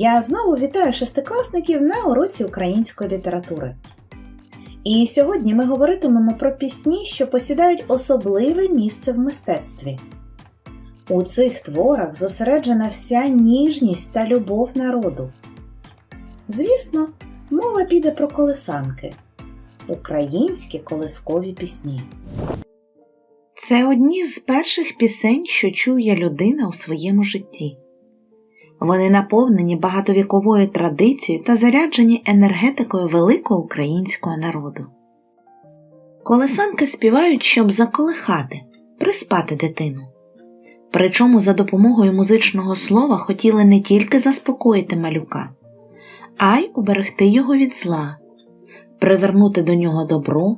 Я знову вітаю шестикласників на уроці української літератури. І сьогодні ми говоритимемо про пісні, що посідають особливе місце в мистецтві. У цих творах зосереджена вся ніжність та любов народу. Звісно, мова піде про колесанки українські колискові пісні. Це одні з перших пісень, що чує людина у своєму житті. Вони наповнені багатовіковою традицією та заряджені енергетикою великого українського народу. Колесанки співають, щоб заколихати, приспати дитину. Причому за допомогою музичного слова хотіли не тільки заспокоїти малюка, а й уберегти його від зла, привернути до нього добро,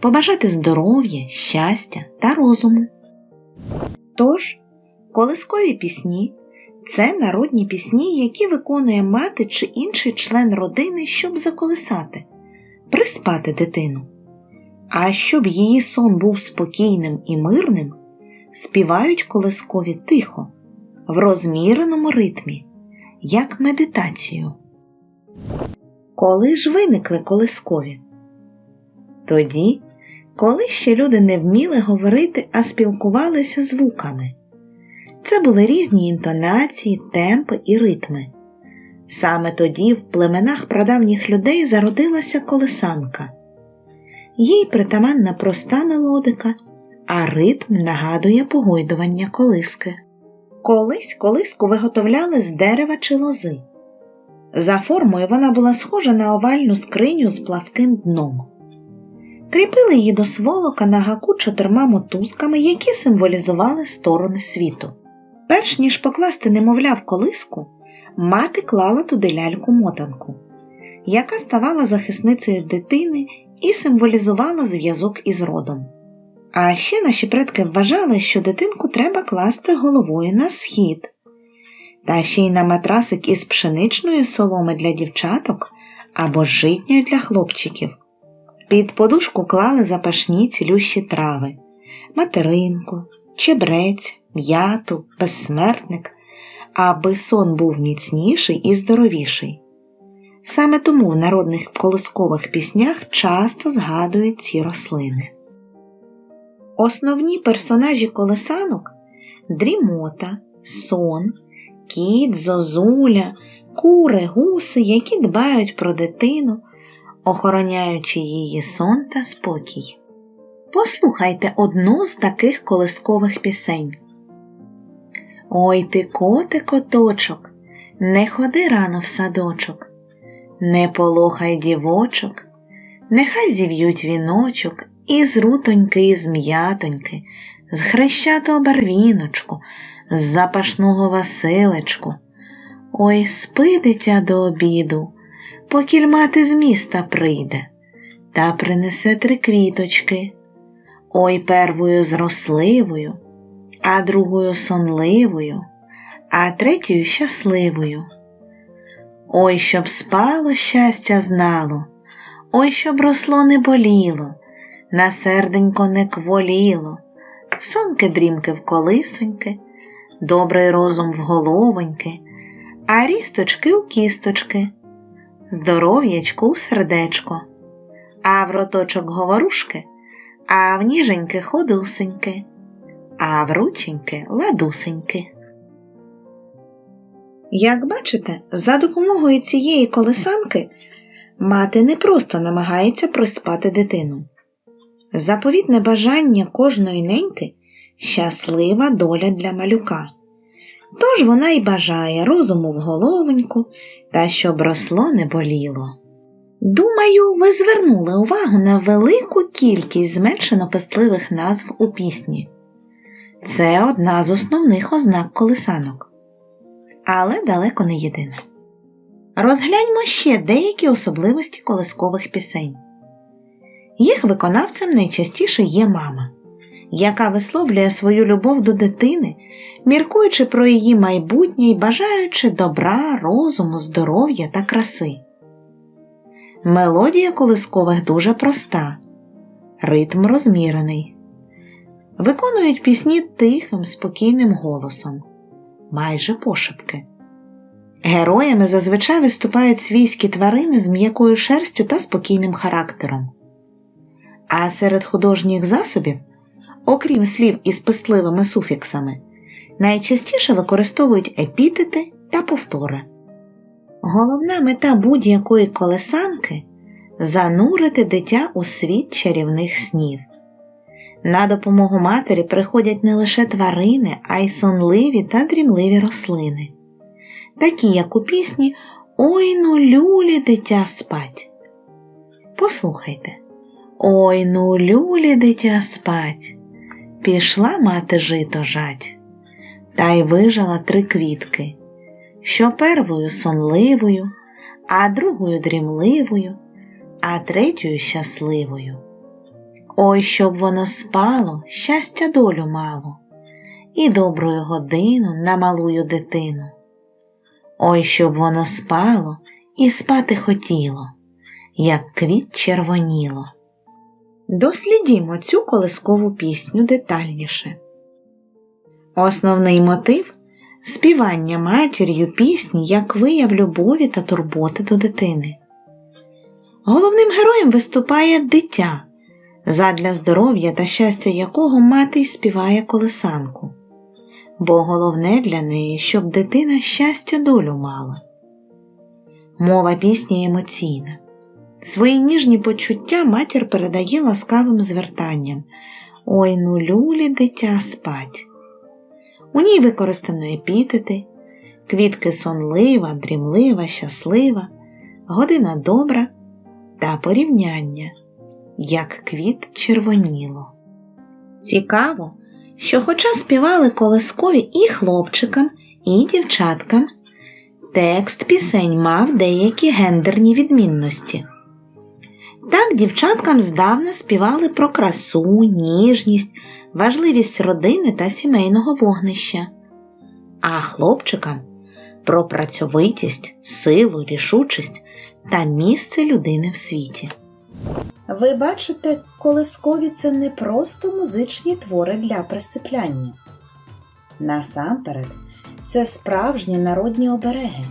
побажати здоров'я, щастя та розуму. Тож, колискові пісні це народні пісні, які виконує мати чи інший член родини, щоб заколисати, приспати дитину. А щоб її сон був спокійним і мирним, співають колискові тихо, в розміреному ритмі, як медитацію. Коли ж виникли колискові? Тоді, коли ще люди не вміли говорити, а спілкувалися звуками. Це були різні інтонації, темпи і ритми. Саме тоді в племенах прадавніх людей зародилася колесанка. Їй притаманна проста мелодика, а ритм нагадує погойдування колиски. Колись колиску виготовляли з дерева чи лози. За формою вона була схожа на овальну скриню з пласким дном. Кріпили її до сволока на гаку чотирма мотузками, які символізували сторони світу. Перш ніж покласти немовля в колиску, мати клала туди ляльку-мотанку, яка ставала захисницею дитини і символізувала зв'язок із родом. А ще наші предки вважали, що дитинку треба класти головою на схід, та ще й на матрасик із пшеничної соломи для дівчаток або житньої для хлопчиків. Під подушку клали запашні цілющі трави, материнку, чебрець, м'яту, безсмертник, аби сон був міцніший і здоровіший. Саме тому в народних колискових піснях часто згадують ці рослини. Основні персонажі колесанок дрімота, сон, кіт, зозуля, кури, гуси, які дбають про дитину, охороняючи її сон та спокій. Послухайте одну з таких колискових пісень. Ой ти коти коточок, не ходи рано в садочок, не полохай дівочок, нехай зів'ють віночок із рутоньки, і з м'ятоньки, з хрещатого барвіночку, з запашного Василечку. Ой, спи, дитя до обіду, покіль мати з міста прийде, та принесе три квіточки. Ой первою зросливою, а другою сонливою, а третьою щасливою. Ой, щоб спало щастя знало, ой, щоб росло не боліло, на серденько не кволіло, сонки дрімки в колисоньки, добрий розум в головоньки, а рісточки у кісточки, здоров'ячку у сердечко, а в роточок говорушки а в ніженьки ходусеньки, а в рученьки ладусеньки. Як бачите, за допомогою цієї колесанки мати не просто намагається приспати дитину. Заповітне бажання кожної неньки щаслива доля для малюка. Тож вона й бажає розуму в головоньку та щоб росло не боліло. Думаю, ви звернули увагу на велику кількість зменшено пестливих назв у пісні. Це одна з основних ознак колесанок, але далеко не єдина. Розгляньмо ще деякі особливості колискових пісень. Їх виконавцем найчастіше є мама, яка висловлює свою любов до дитини, міркуючи про її майбутнє і бажаючи добра, розуму, здоров'я та краси. Мелодія колискових дуже проста, ритм розмірений. Виконують пісні тихим, спокійним голосом, майже пошепки. Героями зазвичай виступають свійські тварини з м'якою шерстю та спокійним характером. А серед художніх засобів, окрім слів із пестливими суфіксами, найчастіше використовують епітети та повтори. Головна мета будь-якої колесанки занурити дитя у світ чарівних снів. На допомогу матері приходять не лише тварини, а й сонливі та дрімливі рослини, такі як у пісні Ой ну люлі дитя спать. Послухайте. Ой ну люлі дитя спать. Пішла мати жито жать, та й вижала три квітки, що первою сонливою, а другою дрімливою, а третьою щасливою. Ой, щоб воно спало, щастя долю мало, і добрую годину на малую дитину. Ой, щоб воно спало і спати хотіло, як квіт червоніло. Дослідімо цю колискову пісню детальніше. Основний мотив співання матір'ю пісні як вияв любові та турботи до дитини. Головним героєм виступає дитя, задля здоров'я та щастя якого мати й співає колесанку, бо головне для неї, щоб дитина щастя долю мала. Мова пісні емоційна. Свої ніжні почуття матір передає ласкавим звертанням Ой ну люлі дитя спать. У ній використано епітети, квітки сонлива, дрімлива, щаслива, година добра та порівняння, як квіт червоніло. Цікаво, що, хоча співали колискові і хлопчикам, і дівчаткам, текст пісень мав деякі гендерні відмінності. Так дівчаткам здавна співали про красу, ніжність, важливість родини та сімейного вогнища, а хлопчикам про працьовитість, силу, рішучість та місце людини в світі. Ви бачите, колискові це не просто музичні твори для присипляння. Насамперед, це справжні народні обереги,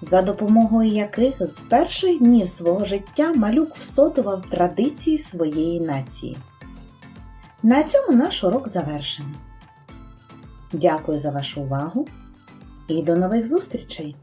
за допомогою яких з перших днів свого життя малюк всотував традиції своєї нації. На цьому наш урок завершений. Дякую за вашу увагу і до нових зустрічей!